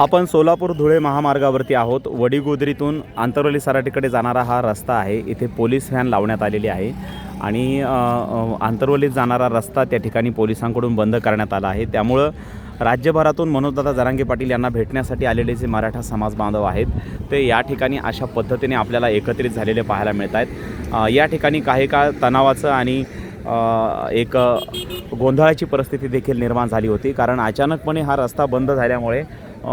आपण सोलापूर धुळे महामार्गावरती आहोत. वडीगोदरीतून आंतरवली सराटीकडे जाणारा हा रस्ता आहे. इथे पोलीस व्हॅन लावण्यात आलेली आहे आणि आंतरवलीत जाणारा रस्ता त्या ठिकाणी पोलिसांकडून बंद करण्यात आला आहे. त्यामुळं राज्यभरातून मनोजदादा जरांगे पाटील यांना भेटण्यासाठी आलेले जे मराठा समाज बांधव आहेत ते या ठिकाणी अशा पद्धतीने आपल्याला एकत्रित झालेले पाहायला मिळत आहेत. या ठिकाणी काही काळ तणावाचं आणि एक गोंधळाची परिस्थिती देखील निर्माण झाली होती. कारण अचानकपणे हा रस्ता बंद झाल्यामुळे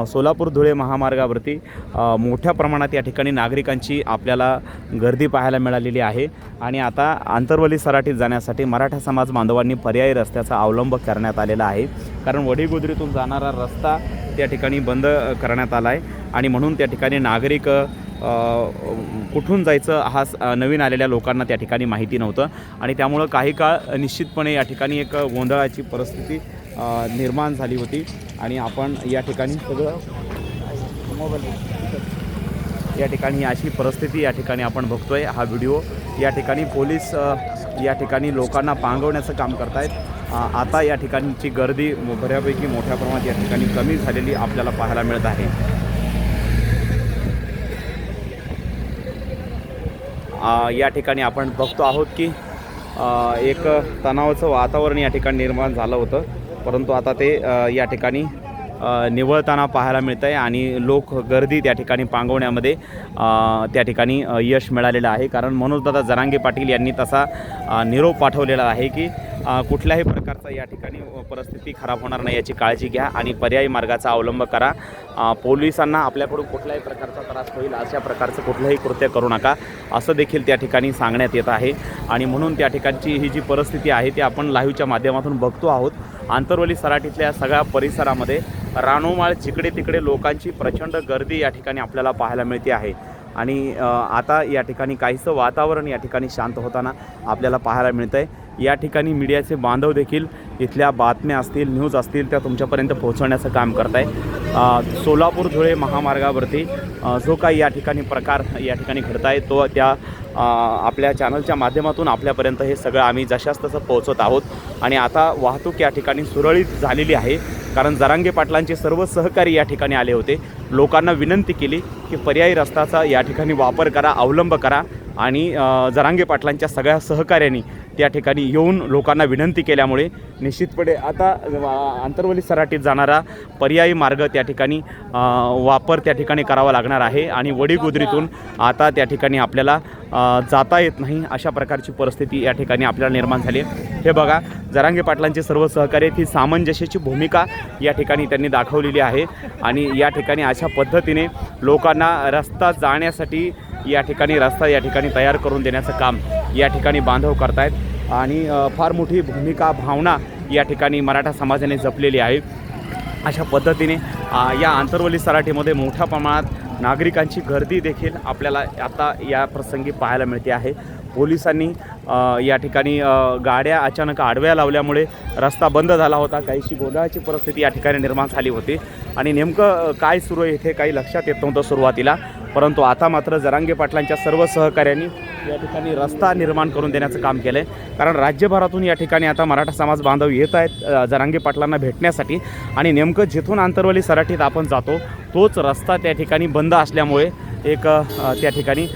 सोलापूर धुळे महामार्गावरती मोठ्या प्रमाणात या ठिकाणी नागरिकांची आपल्याला गर्दी पाहायला मिळालेली आहे. आणि आता आंतरवली सराठीत जाण्यासाठी मराठा समाज बांधवांनी पर्यायी रस्त्याचा अवलंब करण्यात आलेला आहे. कारण वडीगोदरीतून जाणारा रस्ता त्या ठिकाणी बंद करण्यात आला आहे आणि म्हणून त्या ठिकाणी नागरिक कुठून जायचं हा नवीन आलेल्या लोकांना त्या ठिकाणी माहिती नव्हतं. आणि त्यामुळं काही काळ निश्चितपणे या ठिकाणी एक गोंधळाची परिस्थिती निर्माण झाली होती. आणि आपण या ठिकाणी सगळं या ठिकाणी अशी परिस्थिती या ठिकाणी आपण बघतोय. हा व्हिडिओ या ठिकाणी पोलीस या ठिकाणी लोकांना पांगवण्याचं काम करतायत. आता या ठिकाणची गर्दी बऱ्यापैकी मोठ्या प्रमाणात या ठिकाणी कमी झालेली आपल्याला पाहायला मिळत आहे. या ठिकाणी आपण बघतो आहोत की एक तणावाचं वातावरण या ठिकाणी निर्माण झालं होतं. परंतु आता ते या ठिकाणी निवळताना पाहायला मिळतं आहे आणि लोक गर्दी त्या ठिकाणी पांगवण्यामध्ये त्या ठिकाणी यश मिळालेलं आहे. कारण मनोजदादा जरांगे पाटील यांनी तसा निरोप पाठवलेला आहे की कुठल्याही प्रकारचा या ठिकाणी परिस्थिती खराब होणार नाही याची काळजी घ्या आणि पर्यायी मार्गाचा अवलंब करा. पोलिसांना आपल्याकडून कुठल्याही प्रकारचा त्रास होईल अशा प्रकारचं कुठलंही कृत्य करू नका असं देखील त्या ठिकाणी सांगण्यात येत आहे. आणि म्हणून त्या ठिकाणची ही जी परिस्थिती आहे ती आपण लाईव्हच्या माध्यमातून बघतो आहोत. आंतरवली सराटीतल्या सगळ्या परिसरामध्ये रानोमाळ जिकडे तिकडे लोकांची प्रचंड गर्दी या ठिकाणी आपल्याला पाहायला मिळते आहे. आणि आता या ठिकाणी काहीसं वातावरण या ठिकाणी शांत होताना आपल्याला पाहायला मिळतं आहे या ठिकाणी मीडियाचे बांधव देखील इथल्या बातम्या असतील न्यूज असतील त्या तुमच्यापर्यंत पोहोचवण्याचं काम करत आहे सोलापूर धुळे महामार्गावरती जो काही या ठिकाणी प्रकार या ठिकाणी घडत आहे तो त्या आपल्या चॅनलच्या माध्यमातून आपल्यापर्यंत हे सगळं आम्ही जशास तसं पोहोचत आहोत. आणि आता वाहतूक या ठिकाणी सुरळीत झालेली आहे कारण जरांगे पाटलांचे सर्व सहकारी या ठिकाणी आले होते. लोकांना विनंती केली की पर्यायी रस्ताचा या ठिकाणी वापर करा अवलंब करा. आणि जरांगे पाटलांच्या सगळ्या सहकाऱ्यांनी त्या ठिकाणी येऊन लोकांना विनंती केल्यामुळे निश्चितपणे आता आंतरवली सराटीत जाणारा पर्यायी मार्ग त्या ठिकाणी वापर त्या ठिकाणी करावा लागणार आहे आणि वडीगोदरीतून आता त्या ठिकाणी आपल्याला जाता येत नाही अशा प्रकारची परिस्थिती या ठिकाणी आपल्याला निर्माण झाली आहे. हे बघा जरांगे पाटलांचे सर्व सहकार्य ही सामंजस्याची भूमिका या ठिकाणी त्यांनी दाखवलेली आहे आणि या ठिकाणी अशा पद्धतीने लोकांना रस्ता जाण्यासाठी या ठिकाणी रस्ता या ठिकाणी तयार करून देण्याचं काम या ठिकाणी बांधव करतायत. आणि फार मोठी भूमिका भावना या ठिकाणी मराठा समाजाने जपलेली आहे. अशा पद्धतीने या आंतरवली सराठीमध्ये मोठ्या प्रमाणात नागरिकांची गर्दी देखील आपल्याला आता या प्रसंगी पाहायला मिळते आहे. पोलिसांनी या ठिकाणी गाड्या अचानक आडव्या लावल्यामुळे रस्ता बंद झाला होता. काहीशी गोंधळाची परिस्थिती या ठिकाणी निर्माण झाली होती. आणि नेमकं काय सुरू आहे इथे काही लक्षात येत नव्हतं सुरुवातीला. परंतु आता मात्र जरांगे पाटलांच्या सर्व सहकाऱ्यांनी या ठिकाणी रस्ता निर्माण करून देण्याचं काम केलं आहे कारण राज्यभरातून या ठिकाणी आता मराठा समाज बांधव येत आहेत जरांगे पाटलांना भेटण्यासाठी. आणि नेमकं जिथून आंतरवली सराठीत आपण जातो तोच रस्ता त्या ठिकाणी बंद असल्यामुळे एक त्या ठिकाणी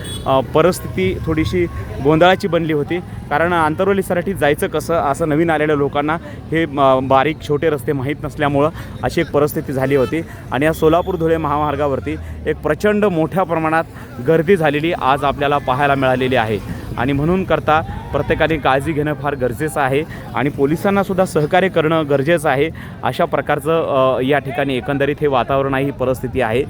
परिस्थिती थोडीशी गोंधळाची बनली होती. कारण आंतरवलीसाठी जायचं कसं असं नवीन आलेल्या लोकांना हे बारीक छोटे रस्ते माहीत नसल्यामुळं अशी एक परिस्थिती झाली होती. आणि या सोलापूर धुळे महामार्गावरती एक प्रचंड मोठ्या प्रमाणात गर्दी झालेली आज आपल्याला पाहायला मिळालेली आहे. आणि म्हणून करता प्रत्येकाने काळजी घेणं फार गरजेचं आहे आणि पोलिसांनासुद्धा सहकार्य करणं गरजेचं आहे. अशा प्रकारचं या ठिकाणी एकंदरीत हे वातावरण आहे ही परिस्थिती आहे.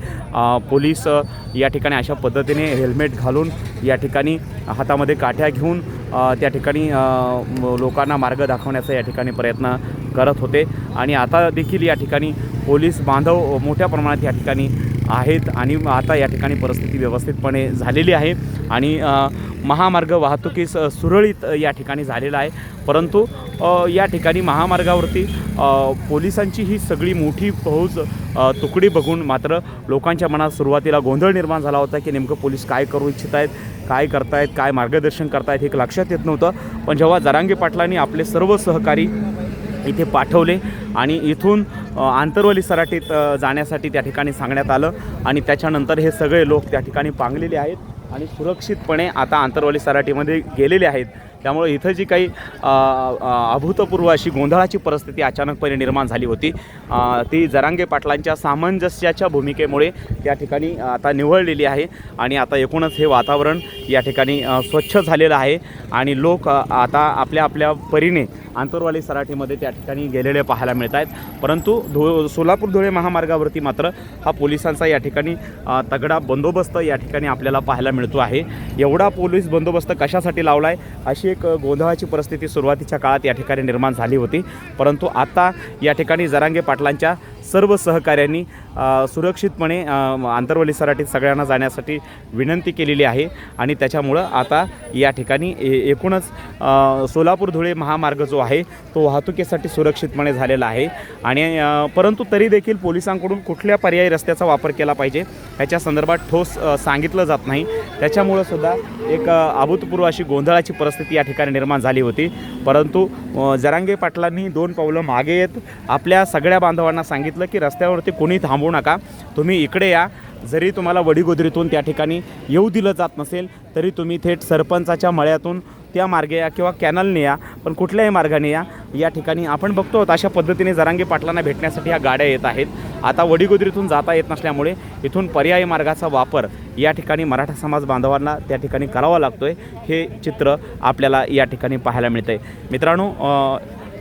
पोलीस या ठिकाणी अशा पद्धतीने हेल्मेट घालून या ठिकाणी हातामध्ये काठ्या घेऊन त्या ठिकाणी लोकांना मार्ग दाखवण्याचा या ठिकाणी प्रयत्न करत होते. आणि आता देखील या ठिकाणी पोलीस बांधव मोठ्या प्रमाणात या ठिकाणी आहेत आणि आता या ठिकाणी परिस्थिती व्यवस्थितपणे झालेली आहे. आणि महामार्ग वाहतुकीस सुरळीत या ठिकाणी झालेला आहे. परंतु या ठिकाणी महामार्गावरती पोलिसांची ही सगळी मोठी फौज तुकडी बघून मात्र लोकांच्या मनात सुरुवातीला गोंधळ निर्माण झाला होता की नेमकं पोलीस काय करू इच्छित आहेत काय करतायत काय मार्गदर्शन करतायत हे लक्षात येत नव्हतं. पण जेव्हा जरांगे पाटलांनी आपले सर्व सहकारी इथे पाठवले आणि इथून आंतरवली सराटीत जाण्यासाठी त्या ठिकाणी सांगण्यात आलं आणि त्याच्यानंतर हे सगळे लोक त्या ठिकाणी पांगलेले आहेत आणि सुरक्षितपणे आता आंतरवली सराटीमध्ये गेलेले आहेत. त्यामुळे इथं जी काही अभूतपूर्व अशी गोंधळाची परिस्थिती अचानकपणे निर्माण झाली होती. ती जरांगे पाटलांच्या सामंजस्याच्या भूमिकेमुळे त्या ठिकाणी आता निवळलेली आहे आणि आता एकूणच हे वातावरण या ठिकाणी स्वच्छ झालेलं आहे आणि लोक आता आपल्या आपल्या परीने आंतरवाली सराठीमध्ये त्या ठिकाणी गेलेले पाहायला मिळत आहेत. परंतु धु सोलापूर धुळे महामार्गावरती मात्र हा पोलिसांचा या ठिकाणी तगडा बंदोबस्त या ठिकाणी आपल्याला पाहायला मिळतो आहे. एवढा पोलीस बंदोबस्त कशासाठी लावला आहे अशी एक गोंधळाची परिस्थिती सुरुवातीच्या काळात या ठिकाणी निर्माण झाली होती. परंतु आता या ठिकाणी जरांगे पाटलांच्या सर्व सहकाऱ्यांनी सुरक्षितपणे आंतरवली सराटीत सगळ्यांना जाण्यासाठी विनंती केलेली आहे आणि त्याच्यामुळं आता या ठिकाणी ए एकूणच सोलापूर धुळे महामार्ग जो आहे तो वाहतुकीसाठी सुरक्षितपणे झालेला आहे. आणि परंतु तरी देखील पोलिसांकडून कुठल्या पर्यायी रस्त्याचा वापर केला पाहिजे ह्याच्या संदर्भात ठोस सांगितलं जात नाही. त्याच्यामुळं सुद्धा एक अभूतपूर्व अशी गोंधळाची परिस्थिती या ठिकाणी निर्माण झाली होती. परंतु जरांगे पाटलांनी दोन पावलं मागे येत आपल्या सगळ्या बांधवांना सांगितलं की रस्त्यावरती कोणी थांबू नका. तुम्ही इकडे या. जरी तुम्हाला वडीगोदरीतून त्या ठिकाणी येऊ दिलं जात नसेल तरी तुम्ही थेट सरपंचाच्या मळ्यातून त्या मार्गे या किंवा कॅनलने या पण कुठल्याही मार्गाने या या ठिकाणी आपण बघतो आहोत. अशा पद्धतीने जरांगे पाटलांना भेटण्यासाठी ह्या गाड्या येत आहेत. आता वडीगोदरीतून जाता येत नसल्यामुळे इथून पर्यायी मार्गाचा वापर या ठिकाणी मराठा समाज बांधवांना त्या ठिकाणी करावा लागतो आहे हे चित्र आपल्याला या ठिकाणी पाहायला मिळतं आहे मित्रांनो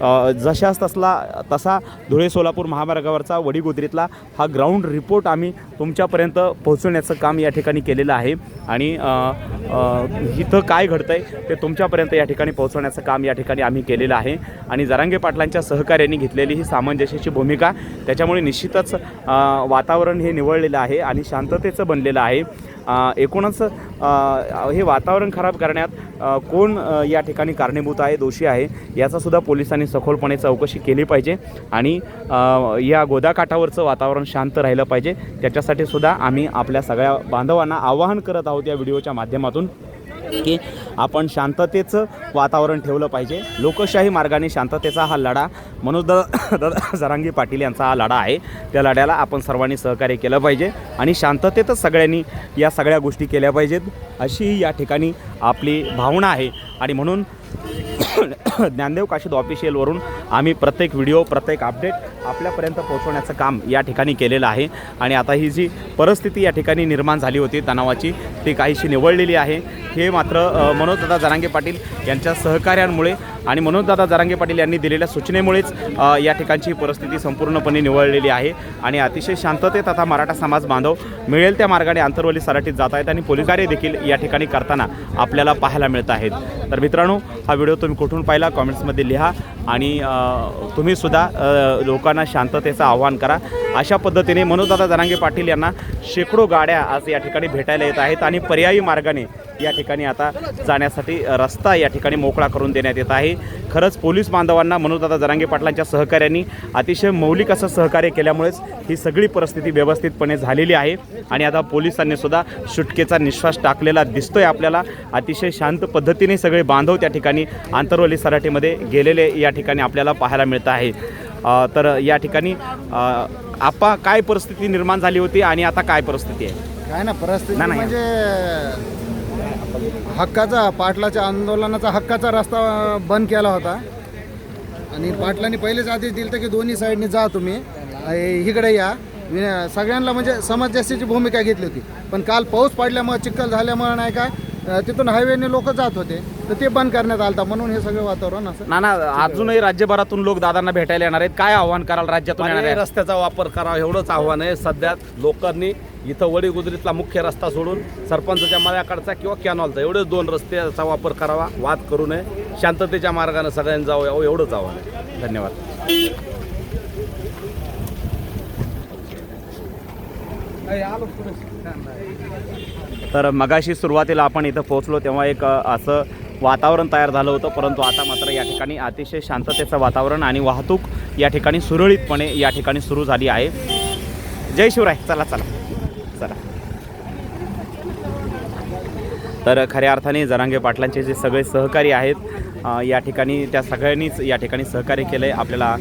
जशास जशाच तसला तसा धुळे सोलापूर महामार्गावरचा वडीगोदरीतला हा ग्राउंड रिपोर्ट आम्ही तुमच्यापर्यंत पोहोचवण्याचं काम या ठिकाणी केलेलं आहे. आणि इथं काय घडतं आहे ते तुमच्यापर्यंत या ठिकाणी पोहोचवण्याचं काम या ठिकाणी आम्ही केलेलं आहे. आणि जरांगे पाटलांच्या सहकार्याने घेतलेली ही सामंजस्याची भूमिका त्याच्यामुळे निश्चितच वातावरण हे निवळलेलं आहे आणि शांततेचं बनलेलं आहे. एकूणच हे वातावरण खराब करण्यात कोण या ठिकाणी कारणीभूत आहे दोषी आहे याचासुद्धा पोलिसांनी सखोलपणे चौकशी केली पाहिजे आणि या गोदाकाठावरचं वातावरण शांत राहिलं पाहिजे. त्याच्यासाठी सुद्धा आम्ही आपल्या सगळ्या बांधवांना आवाहन करत आहोत या व्हिडिओच्या माध्यमातून. की आपण शांततेचं वातावरण ठेवलं पाहिजे. लोकशाही मार्गाने शांततेचा हा लढा मनोज दादा जरांगी पाटील यांचा हा लढा आहे. त्या लढ्याला आपण सर्वांनी सहकार्य केलं पाहिजे आणि शांततेतच सगळ्यांनी या सगळ्या गोष्टी केल्या पाहिजेत अशी या ठिकाणी आपली भावना आहे. आणि म्हणून ज्ञानदेव काशीद ऑफिशियलवरून आम्ही प्रत्येक व्हिडिओ प्रत्येक अपडेट आपल्यापर्यंत पोहोचवण्याचं काम या ठिकाणी केलेलं आहे. आणि आता ही जी परिस्थिती या ठिकाणी निर्माण झाली होती तणावाची ती काहीशी निवडलेली आहे. हे मात्र मनोजदादा जरांगे पाटील यांच्या सहकार्यांमुळे आणि मनोजदादा जरांगे पाटील यांनी दिलेल्या सूचनेमुळेच या ठिकाणची परिस्थिती संपूर्णपणे निवळलेली आहे. आणि अतिशय शांततेत आता मराठा समाज बांधव मिळेल त्या मार्गाने आंतरवली सराठीत जात आहेत आणि पोलीस कार्य देखील या ठिकाणी करताना आपल्याला पाहायला मिळत आहेत. तर मित्रांनो हा व्हिडिओ तुम्ही कुठून पाहिला कॉमेंट्समध्ये लिहा आणि तुम्हीसुद्धा लोकांना शांततेचं आव्हान करा. अशा पद्धतीने मनोजदादा जरांगे पाटील यांना शेकडो गाड्या आज या ठिकाणी भेटायला येत आहेत आणि पर्यायी मार्गाने या ठिकाणी आता जाण्यासाठी रस्ता या ठिकाणी मोकळा करून देण्यात येत आहे. खरंच पोलीस बांधवांना मनोजदादा जरांगे पाटलांच्या सहकार्यांनी अतिशय मौलिक असं सहकार्य केल्यामुळेच ही सगळी परिस्थिती व्यवस्थितपणे झालेली आहे. आणि आता पोलिसांनी सुद्धा सुटकेचा निश्वास टाकलेला दिसतोय आपल्याला. अतिशय शांत पद्धतीने सगळे बांधव त्या ठिकाणी आंतरवली सराटीमध्ये गेलेले या ठिकाणी आपल्याला पाहायला मिळत आहे. तर या ठिकाणी आपा काय परिस्थिती निर्माण झाली होती आणि आता काय परिस्थिती आहे? काय ना परिस्थिती. म्हणजे हक्काचा पाटलाच्या आंदोलनाचा हक्काचा रस्ता बंद केला होता. आणि पाटलांनी पहिलेच आदेश दिले की दोन्ही साईडने जा तुम्ही. इकडे या. सगळ्यांना म्हणजे समजस्याची भूमिका घेतली होती. पण काल पाऊस पडल्यामुळे चिखल झाल्यामुळं नाही का तिथून हायवेने लोक जात होते. तर ते बंद करण्यात आलं. म्हणून हे सगळं वातावरण असं. नाना अजूनही राज्यभरातून लोक दादांना भेटायला येणार आहेत. काय आव्हान कराल राज्यातून येणार आहे रस्त्याचा वापर करावा एवढंच आव्हान आहे. सध्या लोकांनी इथं वडीगुजरीतला मुख्य रस्ता सोडून सरपंचाच्या मळ्याकडचा किंवा कॅनॉलचा एवढेच दोन रस्त्याचा वापर करावा वाद करू नये. शांततेच्या मार्गाने सगळ्यांनी जावं यावं एवढंच आव्हान आहे. धन्यवाद. तर मगाशी सुरुवातीला आपण इथं पोहोचलो तेव्हा एक अ, असं वातावरण तयार झालं होतं परंतु आता मात्र या ठिकाणी अतिशय शांततेचं वातावरण आणि वाहतूक या ठिकाणी सुरळीतपणे या ठिकाणी सुरू झाली आहे. जय शिवराय. चला चला. चला. तर खऱ्या अर्थाने जरांगे पाटलांचे जे सगळे सहकारी आहेत या ठिकाणी त्या सगळ्यांनीच या ठिकाणी सहकार्य केलं आहे आपल्याला